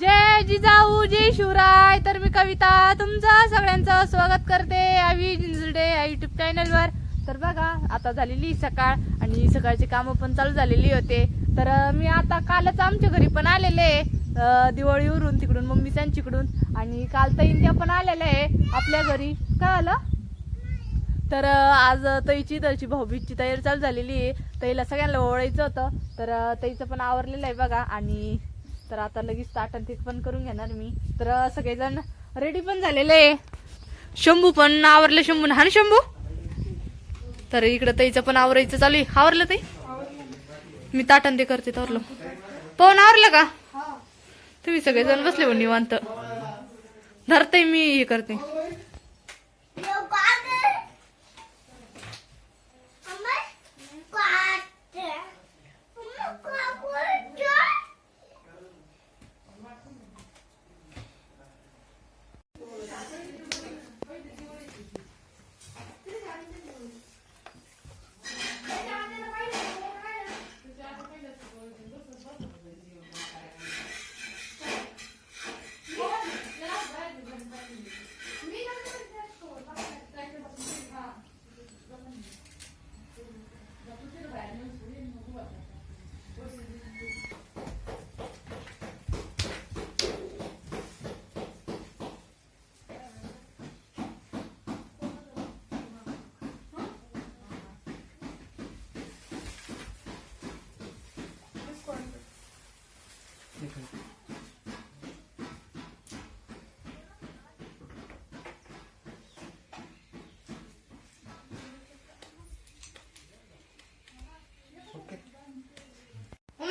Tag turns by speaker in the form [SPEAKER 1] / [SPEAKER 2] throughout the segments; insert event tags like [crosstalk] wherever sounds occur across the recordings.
[SPEAKER 1] जय जिजाऊ जय शिवराय. तर मी कविता तुमचं सगळ्यांचं स्वागत करते आवी जिंजडे या युट्यूब चॅनलवर तर बघा आता झालेली सकाळ आणि सकाळची कामं पण चालू झालेली होते. तर मी आता कालच आमच्या घरी पण आलेले दिवाळीवरून तिकडून मम्मी त्यांच्याकडून. आणि काल तर इंडिया पण आलेलं आहे आपल्या घरी. काय आलं? तर आज तईची तरची भाऊबीजची तयारी चालू झालेली आहे. तईला सगळ्यांना ओळायचं होतं. तर तईचं पण आवरलेलं आहे बघा. आणि तर आता लगेच ताट आणि ते पण करून घेणार मी. तर सगळेजण रेडी पण झालेले शंभू पण आवरले शंभू हा ना शंभू? तर इकडं ताईचं पण आवरायचं चालू आहे. आवरलं ताई? मी ताटन ते करते तरलो पवन आवरलं का? तुम्ही सगळेजण बसले हो निवांत. धरते मी हे करते.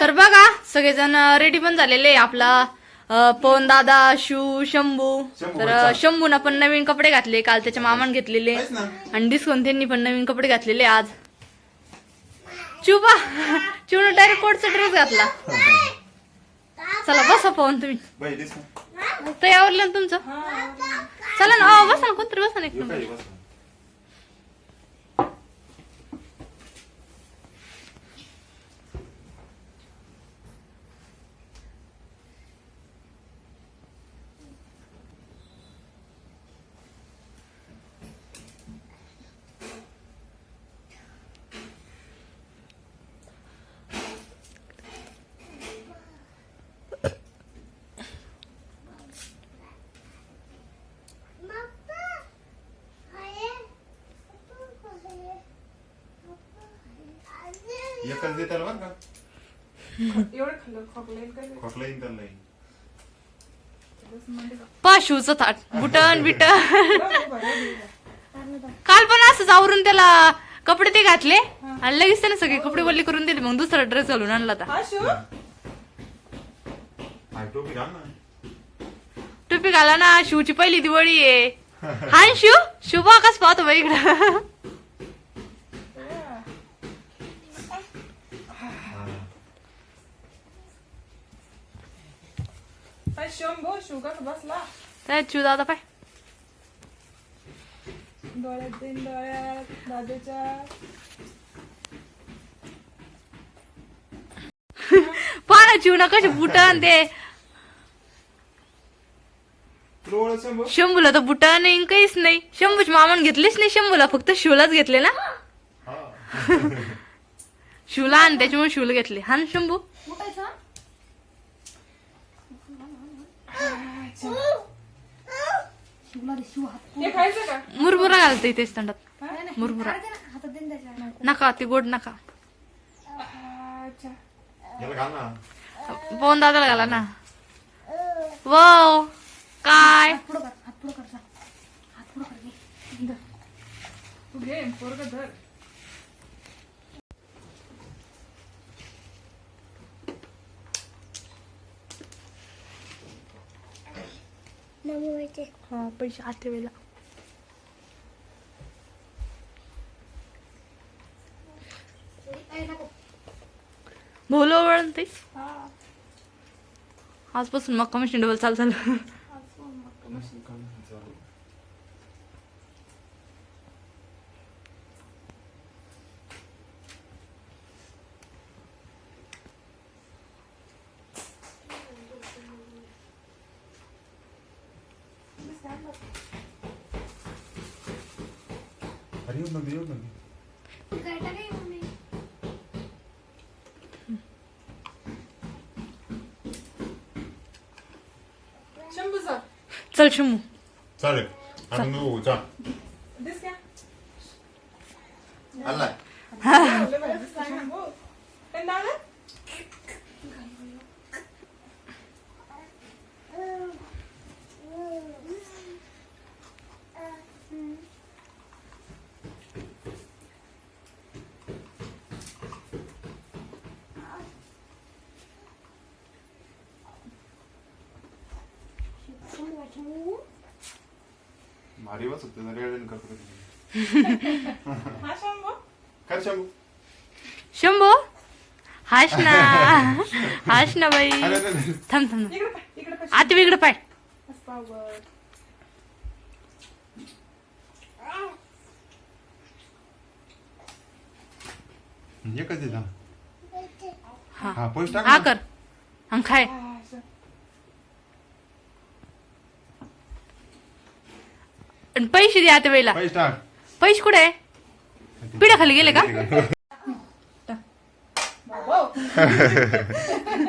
[SPEAKER 1] तर बघा सगळेजण रेडी पण झालेले. आपला पवन दादा शिव शंभू. तर. शंभूना पण नवीन कपडे घातले काल त्याच्या मामान घेतलेले. आणि डिस्कोन त्यांनी पण नवीन कपडे घातलेले आज. चिवबा चिवनं डायरेक्ट कोटचा ड्रेस घातला. चला बसा पवन तुम्ही.
[SPEAKER 2] दिस ना.
[SPEAKER 1] तुमचं? चला ना बसा ना कोणतरी बसा ना एक नंबर
[SPEAKER 2] एकच दे त्याला बरं का?
[SPEAKER 3] एवढं खाल्लं खोकला येईल काय
[SPEAKER 2] खोकला येईन त्याला
[SPEAKER 1] ताट बुटन बिटन. काल पण असंच आवरून त्याला कपडे ते घातले. आणि लगेच त्याने सगळे कपडे वल्ले करून दिले. मग दुसरा ड्रेस घालून आणला होता
[SPEAKER 3] हा शिव
[SPEAKER 2] हाय, टोपी घाल ना.
[SPEAKER 1] टोपी घाला ना शिवची पहिली दिवाळी आहे. हाय शिव शुभा कस पाहतो बाई इकडं.
[SPEAKER 3] हा शंभो शिव का बसला
[SPEAKER 1] काय शिव दादा पाय
[SPEAKER 3] डोळ्यात तीन डोळ्यात दादाच्या
[SPEAKER 1] पहा ना शिव ना कशी बुटन ते
[SPEAKER 2] ओळख शंभू?
[SPEAKER 1] शंभूला तर बुटन नाही काहीच नाही शंभूची मामान घेतलीच नाही शंभूला फक्त शिवलाच घेतले ना
[SPEAKER 2] हा.
[SPEAKER 1] शिवला आणि त्याच्यामुळे शिवला घेतले हा ना शंभू
[SPEAKER 3] हे खायचं का
[SPEAKER 1] मुरमुरा घालते तेच तंडात. मुरमुरा. नका ते गोड नका.
[SPEAKER 3] अच्छा.
[SPEAKER 2] याला घाल ना.
[SPEAKER 1] पवन दादाला घाला ना. वाव काय?
[SPEAKER 3] घे पोरग धर.
[SPEAKER 1] हा पैसे आते वेळेला बोलो वळण ते. आजपासून मग कमिशन डबल चालू झालं.
[SPEAKER 2] अरे येऊ नका येऊ नका
[SPEAKER 1] चल शिमू
[SPEAKER 2] चालेल. आणि नको जा
[SPEAKER 3] दिस क्या
[SPEAKER 2] आलाय
[SPEAKER 3] लय भारी दिसला शंभू पण दादा
[SPEAKER 2] भारी
[SPEAKER 3] हा शंभू
[SPEAKER 2] काय शंभू
[SPEAKER 1] शंभू हाश ना हाश ना बाई
[SPEAKER 2] अरे, अरे, अरे.
[SPEAKER 1] थांब थांब
[SPEAKER 3] इकडे पाय इकडे पाय
[SPEAKER 1] आता वेगळं पाय
[SPEAKER 3] असं पावर
[SPEAKER 2] एकच आहे जा.
[SPEAKER 1] हा
[SPEAKER 2] हा
[SPEAKER 1] हा. कर आणि खाय
[SPEAKER 3] हा, असं.
[SPEAKER 1] आणि पैसे दे आता वेळेला.
[SPEAKER 2] पैसे टाक.
[SPEAKER 1] पैसे कुठे आहे? पिढ्याखाली गेले का? [laughs] [laughs] [laughs]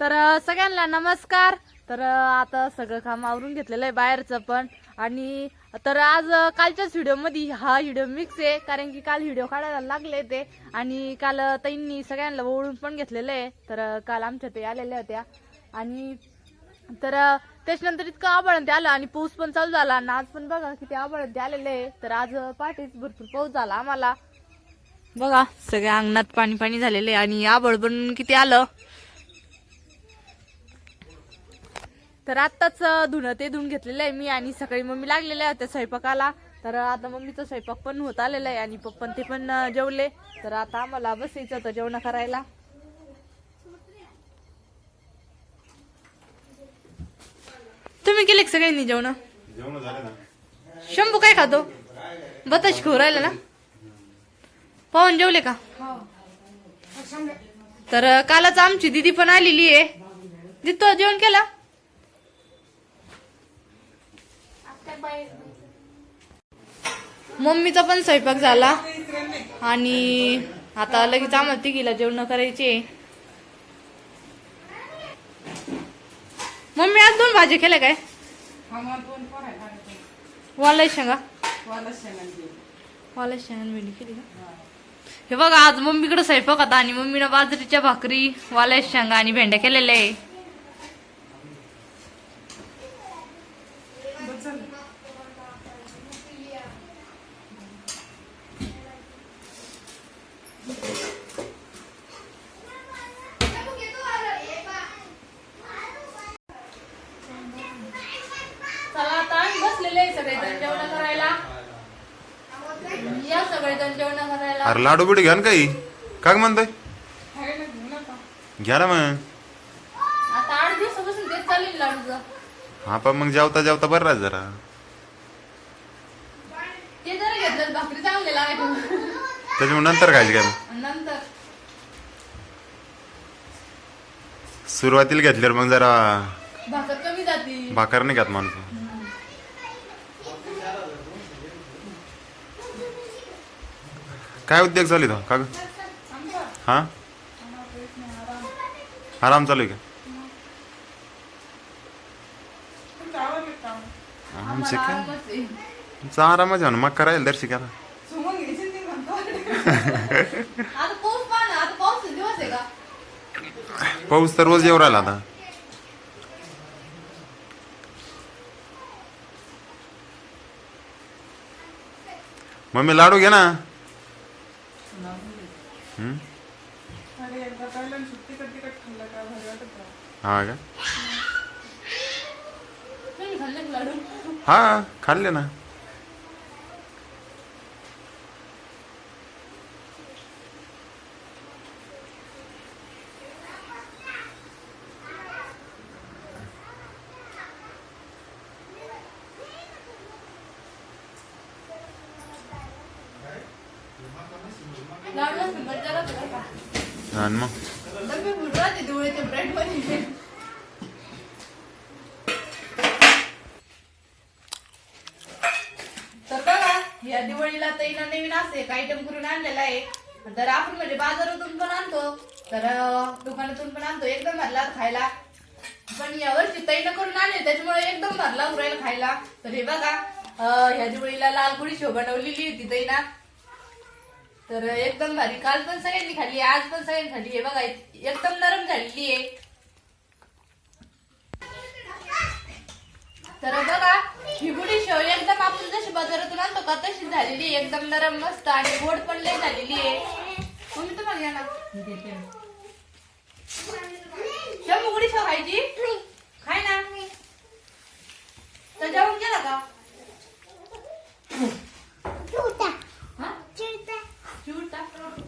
[SPEAKER 1] तर सगळ्यांना नमस्कार. तर आता सगळं काम आवरून घेतलेलं आहे बाहेरचं पण. आणि तर आज कालच्याच व्हिडिओमध्ये हा व्हिडिओ मिक्स आहे. कारण की काल व्हिडिओ काढायला लागले ते. आणि काल ताईंनी सगळ्यांना ओळून पण घेतलेलं आहे. तर काल आमच्या ते आलेल्या होत्या. आणि तर त्याच्यानंतर इतकं आभाळ ते आलं आणि पाऊस पण चालू झाला. आणि आज पण बघा किती आभाळ ते आलेलं आहे. तर आज पाठीच भरपूर पाऊस झाला आम्हाला. बघा सगळ्या अंगणात पाणी पाणी झालेलं आहे. आणि आभळ पण किती आलं. तर आत्ताच धुणं ते धुवून घेतलेलं आहे मी आणि सकाळी मम्मी लागलेल्या होत्या स्वयंपाकाला. तर आता मम्मीचा स्वयंपाक पण होत आलेला आहे आणि पप्पन ते पण जेवले. तर आता आम्हाला बसायचं होतं जेवण करायला. तुम्ही केले सगळ्यांनी जेवण? शंभू काय खातो? बताश खाऊ राहिला ना? पवन जेवले का? तर कालच आमची दिदी पण आलेली आहे. दिदी तो जेवण केलं? मम्मीचा पण स्वयंपाक झाला. आणि आता लगेच आम्हाला तिघीला जेवण करायचे. मम्मी आज दोन भाजी केल्या काय? वालाय शेंगा.
[SPEAKER 3] वाला
[SPEAKER 1] वालाय शेंगा भेंडी केली का? हे बघा आज मम्मीकडे स्वयंपाक आता आणि मम्मीनं बाजरीच्या भाकरी वालाय शेंगा आणि भेंड्या केलेल्या आहे
[SPEAKER 3] बस झालं.
[SPEAKER 1] चला आता आम्ही बसलेले आहे सगळेजण जेवण करायला या सगळेजण जेवण करायला
[SPEAKER 2] अरे लाडू बिडू घ्या ना काही. काय म्हणतोय. घ्या ना मग.
[SPEAKER 1] आता आठ दिवसापासून तेच चालू आहे लाडूचं
[SPEAKER 2] हा पण मग जेवता जेवता बरं राहत जरा.
[SPEAKER 1] ते जर घेतलं भाकरी चांगले लागायचे
[SPEAKER 2] त्याच्यामुळे नंतर खायचं काय
[SPEAKER 1] नंतर.
[SPEAKER 2] सुरुवातीला घेतल्यावर मग जरा
[SPEAKER 1] भाकर कमी जाती.
[SPEAKER 2] भाकर नाही घेत माणूस. काय उद्योग चालू आहे तो का ग? हा
[SPEAKER 3] आराम.
[SPEAKER 2] चालू आहे का आमचे काय
[SPEAKER 1] आरामच आहे.
[SPEAKER 2] तुमचा आरामच आहे मग करायला दर्शी करा
[SPEAKER 1] पाऊस पाऊस
[SPEAKER 2] तर रोज येऊ राहिला आता मम्मी लाडू घे ना हम्म?
[SPEAKER 3] अरे एकदा पहिल्यांदा सुट्टी कधी कट खाल्लं का भारी वाटत होतं.
[SPEAKER 2] हा का
[SPEAKER 1] तुम्ही खाल्ले का लाडू
[SPEAKER 2] हा खाल्ले ना
[SPEAKER 1] लाडू असं मजा राहते बरं ब्रेडमध्ये. तर बघा या दिवाळीला तैना नवीन असे एक आयटम करून आणलेला आहे. तर आपण म्हणजे बाजारातून पण आणतो तर दुकानातून पण आणतो एकदम भरला खायला. पण यावर्षी तैन करून आणले त्याच्यामुळे एकदम भरला उरायला खायला. तर हे बघा ह्या दिवाळीला लाल गुडी शो बनवलेली होती तैना तर एकदम भारी. काल पण सगळ्यांनी खाल्ली आज पण सगळ्यांनी खाल्ली. आहे बघा एकदम नरम झालेली आहे. तर बघा ही बुडी शेव एकदम आपण जशी बाजारातून आणतो का तशी झालेली आहे. एकदम नरम मस्त आणि गोड पण लय झालेली आहे. तुम्ही तुम्हाला घ्या ना शेव बुडी शेव खायची? खाय ना. तर जेवण गेला का? ठेवून टाक